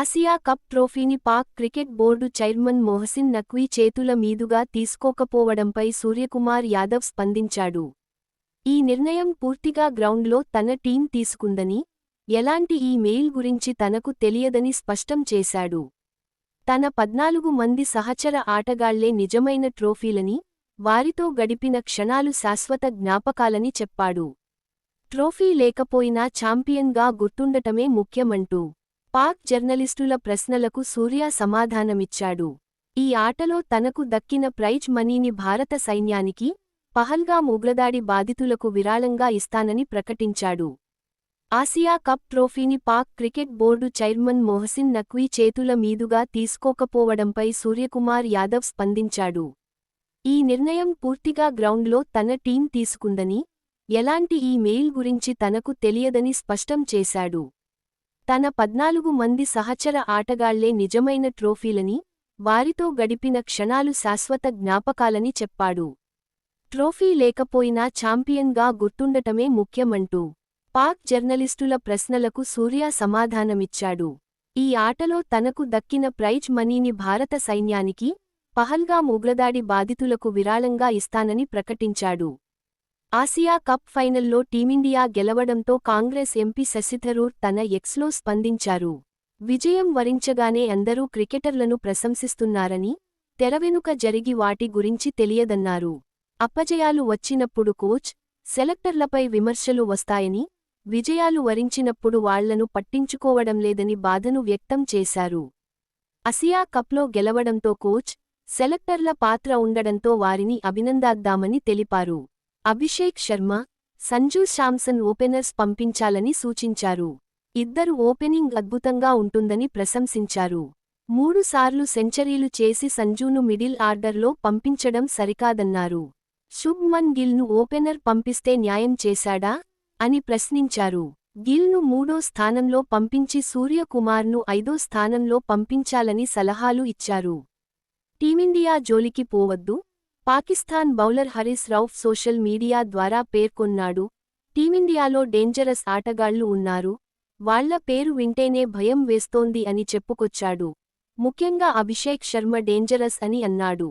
Asia cup ట్రోఫీని Pak cricket board chairman Mohsin Naqvi చేతుల మీదుగా తీసుకోకపోవడంపై సూర్యకుమార్ యాదవ్ స్పందించాడు. ఈ నిర్ణయం పూర్తిగా గ్రౌండ్లో తన టీం తీసుకుందని ఎలాంటి ఈ మెయిల్ గురించి తనకు తెలియదని స్పష్టం చేశాడు. తన పద్నాలుగు మంది సహచర ఆటగాళ్ళే నిజమైన ట్రోఫీలని వారితో గడిపిన క్షణాలు శాశ్వత జ్ఞాపకాలని చెప్పాడు. ట్రోఫీ లేకపోయినా ఛాంపియన్గా గుర్తుండటమే ముఖ్యమంటూ పాక్ జర్నలిస్టుల ప్రశ్నలకు సూర్య సమాధానమిచ్చాడు. ఈ ఆటలో తనకు దక్కిన ప్రైజ్ మనీని భారత సైన్యానికి పహల్గా ఉగ్రదాడి బాధితులకు విరాళంగా ఇస్తానని ప్రకటించాడు. Asia cup ట్రోఫీని Pak cricket board chairman Mohsin Naqvi చేతుల మీదుగా తీసుకోకపోవడంపై సూర్యకుమార్ యాదవ్ స్పందించాడు. ఈ నిర్ణయం పూర్తిగా గ్రౌండ్లో తన టీం తీసుకుందని ఎలాంటి ఈ మెయిల్ గురించి తనకు తెలియదని స్పష్టం చేశాడు. తన పద్నాలుగు మంది సహచర ఆటగాళ్ళే నిజమైన ట్రోఫీలని వారితో గడిపిన క్షణాలు శాశ్వత జ్ఞాపకాలని చెప్పాడు. ట్రోఫీ లేకపోయినా ఛాంపియన్గా గుర్తుండటమే ముఖ్యమంటూ పాక్ జర్నలిస్టుల ప్రశ్నలకు సూర్య సమాధానమిచ్చాడు. ఈ ఆటలో తనకు దక్కిన ప్రైజ్ మనీని భారత సైన్యానికి పహల్గా ఉగ్రదాడి బాధితులకు విరాళంగా ఇస్తానని ప్రకటించాడు. ఆసియా కప్ ఫైనల్లో టీమిండియా గెలవడంతో కాంగ్రెస్ ఎంపీ శశిథరూర్ తన ఎక్స్లో స్పందించారు. విజయం వరించగానే అందరూ క్రికెటర్లను ప్రశంసిస్తున్నారని తెరవెనుక జరిగి వాటి గురించి తెలియదన్నారు. అప్పజయాలు వచ్చినప్పుడు కోచ్ సెలెక్టర్లపై విమర్శలు వస్తాయని విజయాలు వరించినప్పుడు వాళ్ళను పట్టించుకోవడం లేదని బాధను వ్యక్తం చేశారు. అసియా కప్లో గెలవడంతో కోచ్ సెలెక్టర్ల పాత్ర ఉండడంతో వారిని అభినందాద్దామని తెలిపారు. అభిషేక్ శర్మ సంజూ శాంసన్ ఓపెనర్స్ పంపించాలని సూచించారు. ఇద్దరు ఓపెనింగ్ అద్భుతంగా ఉంటుందని ప్రశంసించారు. మూడుసార్లు సెంచరీలు చేసి సంజూను మిడిల్ ఆర్డర్లో పంపించడం సరికాదన్నారు. శుభ్మన్ గిల్ను ఓపెనర్ పంపిస్తే న్యాయం చేశాడా? అని ప్రశ్నించారు. గిల్ను మూడో స్థానంలో పంపించి సూర్యకుమార్ను ఐదో స్థానంలో పంపించాలని సలహాలు ఇచ్చారు. టీమిండియా జోలికి పోవద్దు Pakistan bowler Haris Rauf social media ద్వారా పేర్కొన్నాడు. టీమిండియాలో డేంజరస్ ఆటగాళ్ళు ఉన్నారు. వాళ్ళ పేరు వింటేనే భయం వేస్తోంది అని చెప్పుకొచ్చాడు. ముఖ్యంగా అభిషేక్ శర్మ డేంజరస్ అని అన్నాడు.